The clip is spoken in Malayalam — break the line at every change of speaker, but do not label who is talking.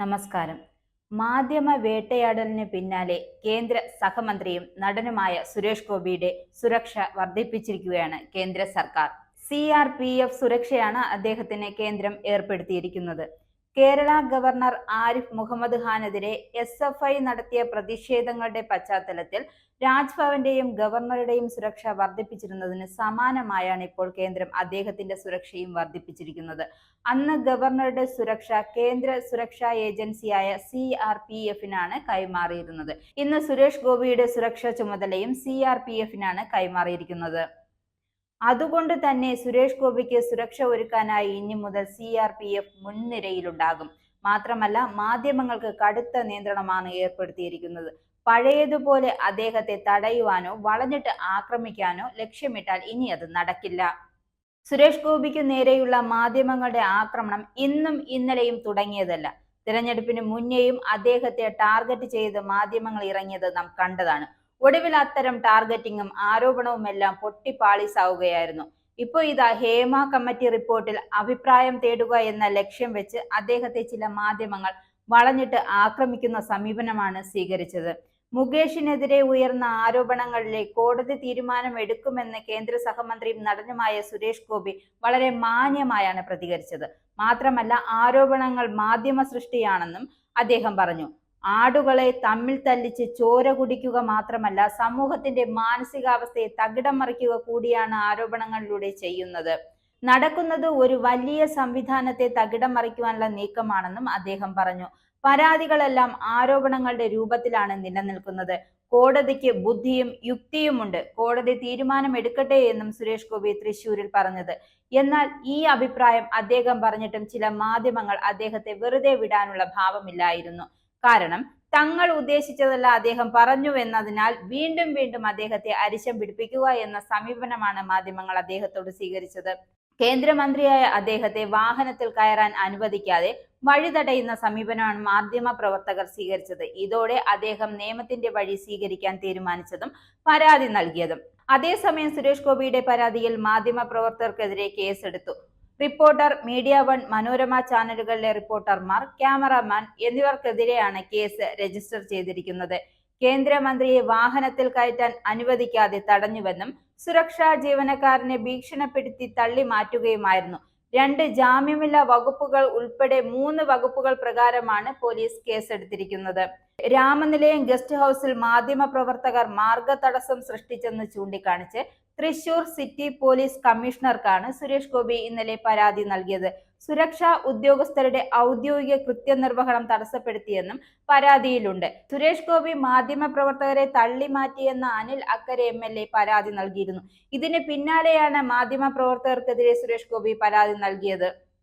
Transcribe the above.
നമസ്കാരം. മാധ്യമ വേട്ടയാടലിന് പിന്നാലെ കേന്ദ്ര സഹമന്ത്രിയും നടനുമായ സുരേഷ് ഗോപിയുടെ സുരക്ഷ വർദ്ധിപ്പിച്ചിരിക്കുകയാണ് കേന്ദ്ര സർക്കാർ. സി ആർ പി എഫ് സുരക്ഷയാണ് അദ്ദേഹത്തിന് കേന്ദ്രം ഏർപ്പെടുത്തിയിരിക്കുന്നത്. കേരള ഗവർണർ ആരിഫ് മുഹമ്മദ് ഖാനെതിരെ എസ് എഫ് ഐ നടത്തിയ പ്രതിഷേധങ്ങളുടെ പശ്ചാത്തലത്തിൽ രാജ്ഭവന്റെയും ഗവർണറുടെയും സുരക്ഷ വർദ്ധിപ്പിച്ചിരുന്നതിന് സമാനമായാണ് ഇപ്പോൾ കേന്ദ്രം അദ്ദേഹത്തിന്റെ സുരക്ഷയും വർദ്ധിപ്പിച്ചിരിക്കുന്നത്. അന്ന് ഗവർണറുടെ സുരക്ഷ കേന്ദ്ര സുരക്ഷാ ഏജൻസിയായ സി ആർ പി എഫിനാണ് കൈമാറിയിരുന്നത്. ഇന്ന് സുരേഷ് ഗോപിയുടെ സുരക്ഷാ ചുമതലയും സി ആർ പി എഫിനാണ് കൈമാറിയിരിക്കുന്നത്. അതുകൊണ്ട് തന്നെ സുരേഷ് ഗോപിക്ക് സുരക്ഷ ഒരുക്കാനായി ഇനി മുതൽ സി ആർ പി എഫ് മുൻനിരയിലുണ്ടാകും. മാത്രമല്ല മാധ്യമങ്ങൾക്ക് കടുത്ത നിയന്ത്രണമാണ് ഏർപ്പെടുത്തിയിരിക്കുന്നത്. പഴയതുപോലെ അദ്ദേഹത്തെ തടയുവാനോ വളഞ്ഞിട്ട് ആക്രമിക്കാനോ ലക്ഷ്യമിട്ടാൽ ഇനി അത് നടക്കില്ല. സുരേഷ് ഗോപിക്ക് നേരെയുള്ള മാധ്യമങ്ങളുടെ ആക്രമണം ഇന്നും ഇന്നലെയും തുടങ്ങിയതല്ല. തിരഞ്ഞെടുപ്പിന് മുന്നേയും അദ്ദേഹത്തെ ടാർഗറ്റ് ചെയ്ത് മാധ്യമങ്ങൾ ഇറങ്ങിയത് നാം കണ്ടതാണ്. ഒടുവിൽ അത്തരം ടാർഗറ്റിങ്ങും ആരോപണവുമെല്ലാം പൊട്ടിപ്പാളിസാവുകയായിരുന്നു. ഇപ്പോൾ ഇതാ ഹേമ കമ്മിറ്റി റിപ്പോർട്ടിൽ അഭിപ്രായം തേടുക എന്ന ലക്ഷ്യം വെച്ച് അദ്ദേഹത്തെ ചില മാധ്യമങ്ങൾ വളഞ്ഞിട്ട് ആക്രമിക്കുന്ന സമീപനമാണ് സ്വീകരിച്ചത്. മുകേഷിനെതിരെ ഉയർന്ന ആരോപണങ്ങളിലെ കോടതി തീരുമാനം എടുക്കുമെന്ന് കേന്ദ്ര സഹമന്ത്രിയും നടനുമായ സുരേഷ് ഗോപി വളരെ മാന്യമായാണ് പ്രതികരിച്ചത്. മാത്രമല്ല ആരോപണങ്ങൾ മാധ്യമ സൃഷ്ടിയാണെന്നും അദ്ദേഹം പറഞ്ഞു. ആടുകളെ തമ്മിൽ തല്ലിച്ച് ചോര കുടിക്കുക മാത്രമല്ല സമൂഹത്തിന്റെ മാനസികാവസ്ഥയെ തകിടം മറിക്കുക കൂടിയാണ് ആരോപണങ്ങളിലൂടെ ചെയ്യുന്നത്. നടക്കുന്നത് ഒരു വലിയ സംവിധാനത്തെ തകിടം മറിക്കുവാനുള്ള നീക്കമാണെന്നും അദ്ദേഹം പറഞ്ഞു. പരാതികളെല്ലാം ആരോപണങ്ങളുടെ രൂപത്തിലാണ് നിലനിൽക്കുന്നത്. കോടതിക്ക് ബുദ്ധിയും യുക്തിയുമുണ്ട്. കോടതി തീരുമാനം എടുക്കട്ടെ എന്നും സുരേഷ് ഗോപി തൃശൂരിൽ പറഞ്ഞത്. എന്നാൽ ഈ അഭിപ്രായം അദ്ദേഹം പറഞ്ഞിട്ടും ചില മാധ്യമങ്ങൾ അദ്ദേഹത്തെ വെറുതെ വിടാനുള്ള ഭാവമില്ലായിരുന്നു. കാരണം തങ്ങൾ ഉദ്ദേശിച്ചതല്ല അദ്ദേഹം പറഞ്ഞു എന്നതിനാൽ വീണ്ടും വീണ്ടും അദ്ദേഹത്തെ അരിശം പിടിപ്പിക്കുക എന്ന സമീപനമാണ് മാധ്യമങ്ങൾ അദ്ദേഹത്തോട് സ്വീകരിച്ചത്. കേന്ദ്രമന്ത്രിയായ അദ്ദേഹത്തെ വാഹനത്തിൽ കയറാൻ അനുവദിക്കാതെ വഴി തടയുന്ന സമീപനമാണ് മാധ്യമ പ്രവർത്തകർ സ്വീകരിച്ചത്. ഇതോടെ അദ്ദേഹം നിയമത്തിന്റെ വഴി സ്വീകരിക്കാൻ തീരുമാനിച്ചതും പരാതി നൽകിയതും. അതേസമയം സുരേഷ് ഗോപിയുടെ പരാതിയിൽ മാധ്യമ പ്രവർത്തകർക്കെതിരെ കേസെടുത്തു. റിപ്പോർട്ടർ മീഡിയ വൺ മനോരമ ചാനലുകളിലെ റിപ്പോർട്ടർമാർ ക്യാമറമാൻ എന്നിവർക്കെതിരെയാണ് കേസ് രജിസ്റ്റർ ചെയ്തിരിക്കുന്നത്. കേന്ദ്രമന്ത്രിയെ വാഹനത്തിൽ കയറ്റാൻ അനുവദിക്കാതെ തടഞ്ഞുവെന്നും സുരക്ഷാ ജീവനക്കാരനെ ഭീഷണപ്പെടുത്തി തള്ളി മാറ്റുകയുമായിരുന്നു. രണ്ട് ജാമ്യമില്ലാ വകുപ്പുകൾ ഉൾപ്പെടെ മൂന്ന് വകുപ്പുകൾ പ്രകാരമാണ് പോലീസ് കേസെടുത്തിരിക്കുന്നത്. രാമനിലയം ഗസ്റ്റ് ഹൌസിൽ മാധ്യമ പ്രവർത്തകർ മാർഗ തടസ്സം സൃഷ്ടിച്ചെന്ന് ചൂണ്ടിക്കാണിച്ച് തൃശൂർ സിറ്റി പോലീസ് കമ്മീഷണർക്കാണ് സുരേഷ് ഗോപി ഇന്നലെ പരാതി നൽകിയത്. സുരക്ഷാ ഉദ്യോഗസ്ഥരുടെ ഔദ്യോഗിക കൃത്യനിർവഹണം തടസ്സപ്പെടുത്തിയെന്നും പരാതിയിലുണ്ട്. സുരേഷ് ഗോപി മാധ്യമ പ്രവർത്തകരെ തള്ളി മാറ്റിയെന്ന അനിൽ അക്കരെ എം എൽ എ പരാതി നൽകിയിരുന്നു. ഇതിന് പിന്നാലെയാണ് മാധ്യമ പ്രവർത്തകർക്കെതിരെ സുരേഷ് ഗോപി പരാതി നൽകിയത്.